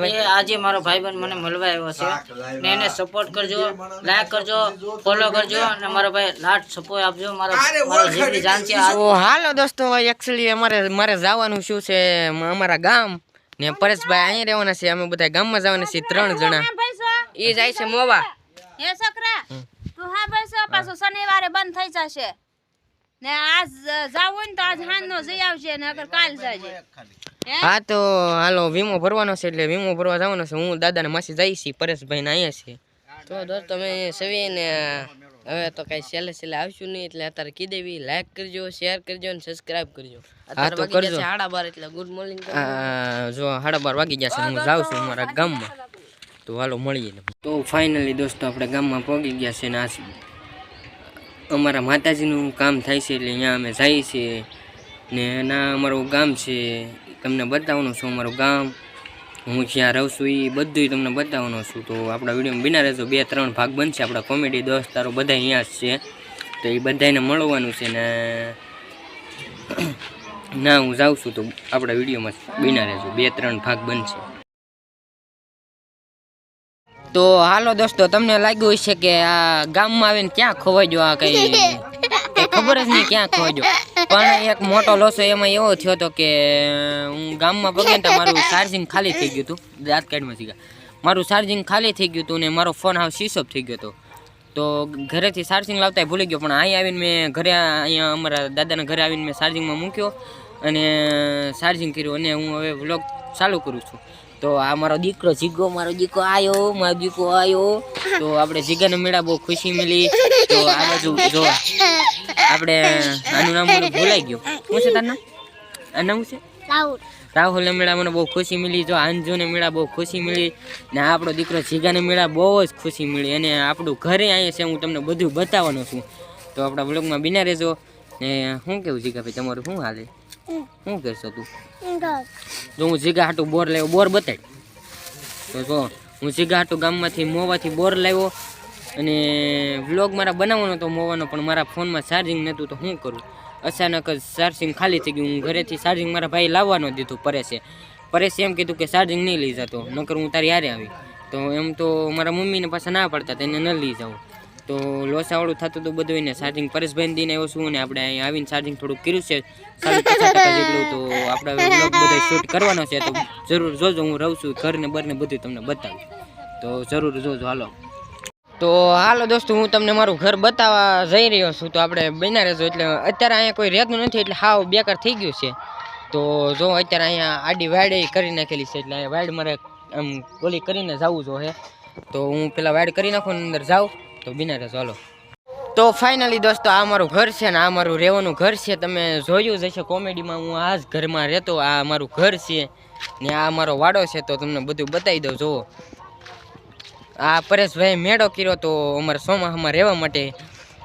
ભાઈ એ આજે મારો ભાઈબંધ મને મળવા આવ્યો છે. ને એને સપોર્ટ કરજો લાઈક કરજો ફોલો કરજો અને મારો ભાઈ લાટ સપોર્ટ આપજો. મારો મારો જેટલી જાન છે હાલો દોસ્તો એકચ્યુઅલી અમારે મારે જવાનું શું છે? અમારા ગામ. ને પરેશભાઈ અહીંયા રહેવાના છે. અમે બધા ગામમાં જવાના છીએ ત્રણ જણા. એ જાય છે મોવા. હે છોકરા તું હા બસ પાછો શનિવારે બંધ થઈ જશે. ને આજ જાવું હોય ને તો આજ હાંજ નો જઈ આવશે ને અગર કાલ જજે. હે? તો હાલો વીમો ભરવાનો છે એટલે વીમો ભરવા જવાનો છે. હું દાદા ને માસી જઈ છી પરેશભાઈ ના અહીંયા છે. તો દોસ્ત તમે સવી ને હવે તો કઈ છેલ્લે છેલ્લે આવશું નહીં એટલે અત્યારે કી દેવી લાઈક કરજો શેર કરજો અને સબસ્ક્રાઇબ કરજો. હા તો કરજો. સાડા બાર એટલે ગુડ મોર્નિંગ જો સાડા બાર વાગી જશે હું જાઉં છું મારા ગામમાં. તો હાલો મળીએ. તો ફાઇનલી દોસ્તો આપણે ગામમાં પહોંચી ગયા છે ને આ અમારા માતાજીનું કામ થાય છે એટલે અહીંયા અમે જઈએ છીએ ને એના અમારું ગામ છે તમને બતાવવાનું છું અમારું ગામ. હું જ્યાં રહું છું એ બધું તમને બતાવવાનો છું. તો આપણા વિડીયોમાં બિના રહેજો બે ત્રણ ભાગ બનશે. આપણા કોમેડી દોસ્તારો બધા અહીંયા જ છે. તો એ બધાને મળવાનું છે ને ના હું જાઉં છું તો આપણા વિડીયોમાં બિના રહેજો બે ત્રણ ભાગ બનશે. તો હાલો દોસ્તો તમને લાગ્યું હશે કે આ ગામમાં આવીને ક્યાં ખોવાઈ જો આ કઈ ખબર જ નહીં ક્યાં ખોવાઈ ગયો. પણ એક મોટો લોસો એમાં એવો થયો હતો કે હું ગામમાં પગે ને મારું ચાર્જિંગ ખાલી થઈ ગયું હતું. દાંત કાર્ડમાં શીખા મારું ચાર્જિંગ ખાલી થઈ ગયું હતું ને મારો ફોન હાવ ઓફ થઈ ગયો હતો. તો ઘરેથી ચાર્જિંગ લાવતા ભૂલી ગયો, પણ અહીં આવીને મેં ઘરે અહીંયા અમારા દાદાના ઘરે આવીને મેં ચાર્જિંગમાં મૂક્યો અને ચાર્જિંગ કર્યું અને હું હવે વ્લોગ ચાલુ કરું છું. તો આ મારો દીકરો જીગો, મારો દીકરો આવ્યો મારો દીકરો આવ્યો તો આપણે જીગાને મેળા બહુ ખુશી મળી. તો આ બાજુ જો આપણે આનું નામ મને ભૂલાઈ ગયું. શું છે તારું નામ? નામ છે? રાહુલ. મેળા મને બહુ ખુશી મળી. જો આંજુને મેળા બહુ ખુશી મળી ને આપણો દીકરો જીગાને મેળા બહુ જ ખુશી મળી. અને આપણું ઘરે અહીંયા છે હું તમને બધું બતાવવાનો છું. તો આપણા બ્લોગમાં બિના રહેજો. ને શું કેવું જીગા ભાઈ તમારું શું હાલે શું કહેશો તું? જો હું જીગા હાટું બોર લાવ્યો બોર બતાડ તો જો હું જીગા હાટું ગામમાંથી મોવાથી બોર લાવ્યો. અને વ્લોગ મારા બનાવવાનો હતો મોવાનો, પણ મારા ફોનમાં ચાર્જિંગ નહોતું, તો શું કરું? અચાનક જ ચાર્જિંગ ખાલી થઈ ગયું. હું ઘરેથી ચાર્જિંગ મારા ભાઈ લાવવાનો દીધું પરેશે. પરેશે એમ કીધું કે ચાર્જિંગ નહીં લઈ જતો, નકર હું તારી હારે આવી. તો એમ તો મારા મમ્મીને પાછા ના પડતા તેને ન લઈ જાઉં. તો લોસાવાળું થતું હતું બધું એને ચાર્જિંગ પરેશભાઈને દઈને આવ્યો છું અને આપણે અહીં આવીને ચાર્જિંગ થોડુંક કર્યું છે. તો આપણે વ્લોગ બધો શૂટ કરવાનો છે, તો જરૂર જોજો, હું રહું છું ઘરને બરને બધું તમને બતાવું. તો જરૂર જોજો, હાલો. તો હાલો દોસ્તો, હું તમને મારું ઘર બતાવવા જઈ રહ્યો છું. તો આપણે બન્યા રહેજો એટલે અત્યારે અહીંયા કોઈ રહેતું નથી, એટલે હાવ બેકાર થઈ ગયું છે. તો જો અત્યારે અહીંયા આડી વાડ કરી નાખેલી છે, એટલે અહીંયા વાડ મારે આમ ઓલી કરીને જવું હે. તો હું પેલા વાડ કરી નાખું અંદર જાઉં. તો બિના હાલો. તો ફાઇનલી દોસ્તો, આ મારું ઘર છે ને આ મારું રહેવાનું ઘર છે. તમે જોયું જ હશે કોમેડીમાં હું આ જ ઘરમાં રહેતો, આ મારું ઘર છે ને આ મારો વાડો છે, તો તમને બધું બતાવી દઉં. જુઓ. આ પરેશભાઈ મેળો કર્યો તો અમારા સોમાહામાં રહેવા માટે.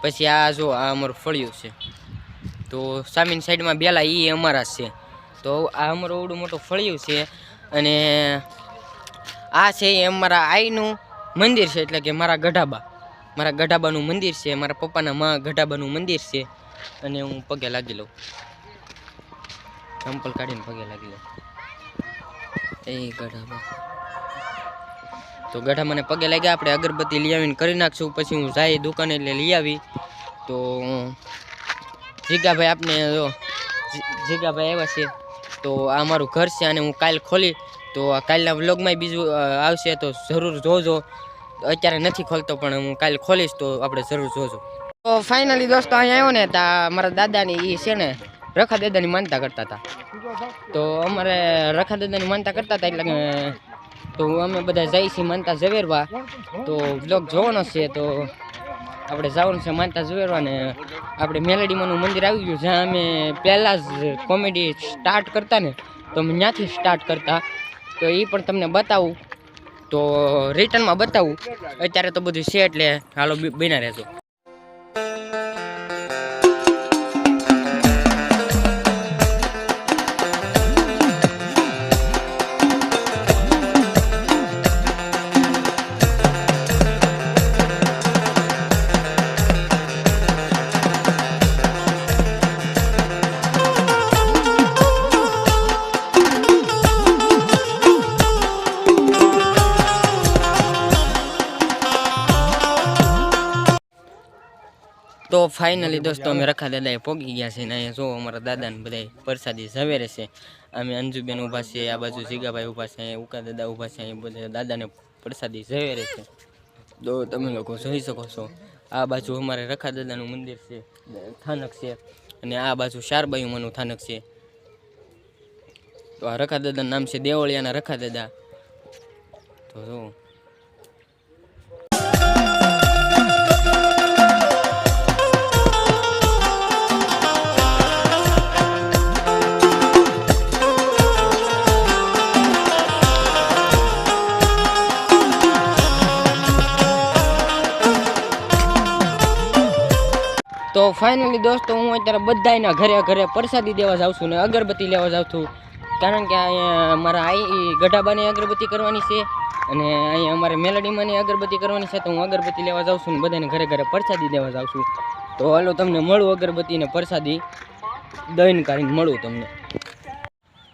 પછી આ જો આ અમારું ફળિયું છે. તો સામીની સાઈડમાં બેલા એ અમારા છે. તો આ અમારું ઓડું મોટું ફળિયું છે અને આ છે એ અમારા આઈનું મંદિર છે એટલે કે મારા ગઢાબા. મારા ગઢાબાનું મંદિર છે, મારા પપ્પાના મા ગઢાબાનું મંદિર છે અને હું પગે લાગી લઉં. ચંપલ કાઢીને પગે લાગી લઉં. એ ગઢાબા. તો ગઢા મને પગે લાગ્યા. આપણે અગરબત્તી લઈ આવીને કરી નાખશું. પછી હું જાય દુકાને એટલે લઈ આવી. તો જીગાભાઈ આપને જીગાભાઈ આવ્યા છે. તો આ મારું ઘર છે અને હું કાલ ખોલી, તો કાલના વ્લોગમાં બીજું આવશે તો જરૂર જોજો. અત્યારે નથી ખોલતો પણ હું કાલ ખોલીશ તો આપણે જરૂર જોજો. તો ફાઇનલી દોસ્તો અહીંયા આવ્યો ને તા મારા દાદાની એ છે ને, રખા દાદાની માનતા કરતા હતા. તો અમારે રખા દાદાની માનતા કરતા હતા એટલે તો અમે બધા જઈ છીએ માનતા ઝવેરવા. તો બ્લોગ જોવાનો છે તો આપણે જવાનું છે માનતા ઝવેરવા ને આપણે મેલેડીમાંનું મંદિર આવી ગયું જ્યાં અમે પહેલાં જ કોમેડી સ્ટાર્ટ કરતા ને, તો અમે ત્યાંથી સ્ટાર્ટ કરતા. તો એ પણ તમને બતાવું. તો રિટર્નમાં બતાવું. અત્યારે તો બધું છે એટલે હાલો બી- બન્યા રહેજો. ફાઇનલી દોસ્તો અમે રખા દાદાએ પોગી ગયા છે ને અહીંયા જો અમારા દાદાને બધા પ્રસાદી સવેરે છે અમે અંજુબેન ઊભા છે આ બાજુ જીગાભાઈ ઊભા છે ઉકા દાદા ઊભા છે અહીંયા બધા દાદાને પ્રસાદી સવેરે છે તો તમે લોકો જોઈ શકો છો. આ બાજુ અમારે રખા દાદાનું મંદિર છે સ્થાનક છે અને આ બાજુ શારબાઈમાનું સ્થાનક છે. તો આ રખા દાદાનું નામ છે દેવળિયાના રખા દાદા. તો જો તો ફાઇનલી દોસ્તો, હું અત્યારે બધાના ઘરે ઘરે પ્રસાદી દેવા જાઉં છું ને અગરબત્તી લેવા જાઉં છું. કારણ કે અહીંયા મારા આઈ ગઢાબાની અગરબત્તી કરવાની છે અને અહીંયા અમારે મેલડીમાંની અગરબત્તી કરવાની છે, તો હું અગરબત્તી લેવા જાઉં છું ને બધાને ઘરે ઘરે પ્રસાદી દેવા જાઉં છું. તો હાલો તમને મળું અગરબત્તી ને પ્રસાદી. દઈને કાઢીને મળું તમને.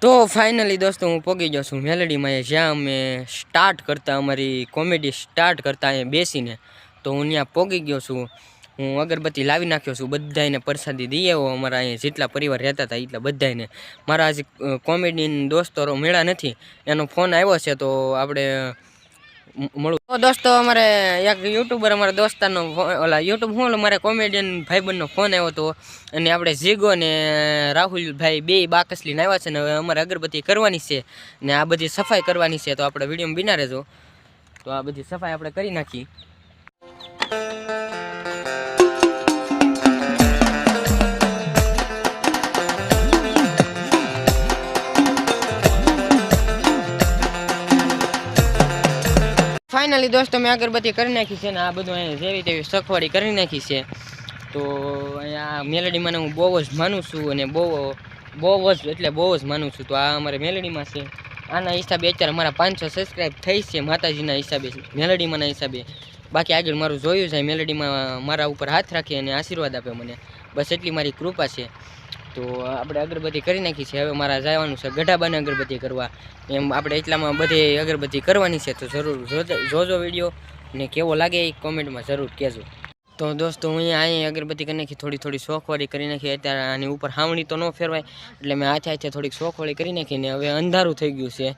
તો ફાઇનલી દોસ્તો, હું પગી ગયો છું મેલડીમાં જ્યાં અમે સ્ટાર્ટ કરતા, અમારી કોમેડી સ્ટાર્ટ કરતા અહીંયા બેસીને, તો હું ત્યાં પગી ગયો છું. હું અગરબત્તી લાવી નાખ્યો છું બધાને પ્રસાદી દઈ આવ્યો. અમારા અહીંયા જેટલા પરિવાર રહેતા હતા એટલા બધાને મારા આજે કોમેડી દોસ્તો મેળા નથી. એનો ફોન આવ્યો છે તો આપણે મળું. દોસ્તો, અમારે એક યુટ્યુબર અમારા દોસ્તારનો ઓલા યુટ્યુબ હું મારે કોમેડિયન ભાઈબંધનો ફોન આવ્યો હતો અને આપણે જીગો ને રાહુલભાઈ બે બાકસ લઈને આવ્યા છે ને હવે અમારે અગરબત્તી કરવાની છે. ને આ બધી સફાઈ કરવાની છે તો આપણે વિડીયોમાં બિના રહેજો. તો આ બધી સફાઈ આપણે કરી નાખી. ફાઇનલી દોસ્તો મેં અગરબત્તી કરી નાખી છે ને આ બધું અહીંયા જેવી તેવી સખવાડી કરી નાખી છે. તો અહીંયા મેલેડીમાં હું બહુ જ માનું છું અને બહુ બહુ જ એટલે બહુ જ માનું છું. તો આ અમારે મેલેડીમાં છે. આના હિસાબે અત્યારે મારા પાંચસો સબસ્ક્રાઈબ થઈ છે માતાજીના હિસાબે, મેલેડીમાંના હિસાબે. બાકી આગળ મારું જોયું છે મેલેડીમાં મારા ઉપર હાથ રાખી અને આશીર્વાદ આપે મને. બસ એટલી મારી કૃપા છે. તો આપણે અગરબત્તી કરી નાખી છે. હવે મારા જવાનું છે ગઢાબાને અગરબત્તી કરવા. એમ આપણે એટલામાં બધી અગરબત્તી કરવાની છે તો જરૂર જોજો- વીડિયો ને કેવો લાગે એ કોમેન્ટમાં જરૂર કહેજો. તો દોસ્તો, હું અહીંયા અહીં અગરબત્તી કરી નાખી, થોડી થોડી શોખવાળી કરી નાખી. અત્યારે આની ઉપર હાવણી તો ન ફેરવાય, એટલે મેં હાથે હાથે થોડીક શોખવાળી કરી નાખી ને હવે અંધારું થઈ ગયું છે.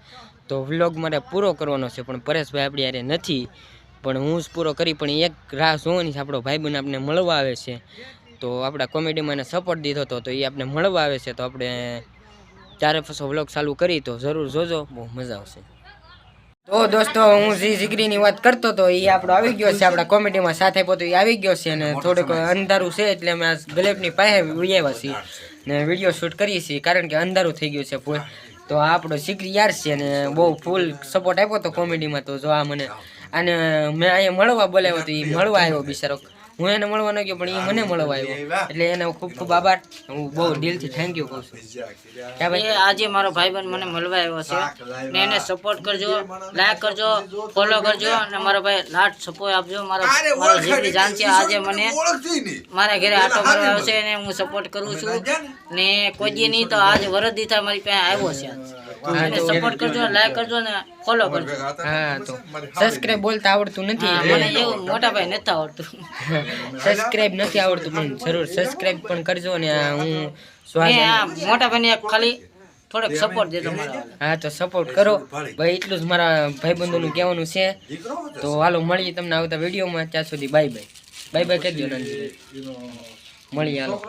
તો વ્લોગ મારે પૂરો કરવાનો છે, પણ પરેશભાઈ આપણી યારે નથી. પણ હું જ પૂરો કરી, પણ એક રાહ જોવાની છે. આપણો ભાઈબંધ આપણે મળવા આવે છે. તો આપણા કોમેડીમાં એને સપોર્ટ દીધો હતો, તો એ આપણે મળવા આવે છે, તો આપણે ચારે પાછો વ્લોગ ચાલુ કરી તો જરૂર જોજો, બહુ મજા આવશે. તો દોસ્તો, હું જી જીગરીની વાત કરતો હતો એ આપણો આવી ગયો છે, આપણા કોમેડીમાં સાથે પોતો એ આવી ગયો છે, અને થોડુંક અંધારું છે, એટલે અમે આ ગલેબની પાસે આવ્યા છીએ, ને વીડિયો શૂટ કરીએ છીએ, કારણ કે અંધારું થઈ ગયું છે તો આપણો જીગરી યાર છે, અને બહુ ફૂલ સપોર્ટ આપ્યો હતો કોમેડીમાં તો જો આ મને. અને મેં અહીંયા મળવા બોલાવ્યો હતો, એ મળવા આવ્યો બિચારો. હું એને મળવા ન ગયો પણ એ મને મળવા આવ્યો. એટલે એને ખૂબ ખૂબ આભાર. હું બહુ દિલથી થેન્ક યુ કહું છું. ક્યાં ભાઈ? એ આજે મારો ભાઈબંધ મને મળવા આવ્યો છે. ને એને સપોર્ટ કરજો લાઈક કરજો ફોલો કરજો અને મારો ભાઈ લાટ સપોર્ટ આપજો. મારો મારો જેટલી જાણ છે આજે મને મારા ઘરે આટો મારવા છે અને હું સપોર્ટ કરું છું. ને? કોઈ દી નહીં તો આજ વરદ દીધા મારી પાસે આવ્યો છે. એને સપોર્ટ કરજો લાઈક કરજો ને ફોલો કરજો. હા તો સબસ્ક્રાઇબ બોલતા આવડતું નથી. મને એવું મોટા ભાઈ નથી આવડતું. સબસ્ક્રાઇબ નથી આવડતું પણ જરૂર સબસ્ક્રાઇબ પણ કરજો અને હું ને મોટા ભાઈને ખાલી થોડોક સપોર્ટ દેજો હા તો સપોર્ટ કરો. ભાઈ. એટલું જ મારા ભાઈબંધોનું કહેવાનું છે. તો હાલો મળીએ તમને આવતા વિડીયોમાં. ત્યાં સુધી બાય બાય બાય બાય કહેજો નંદીભાઈ મળીએ હાલો.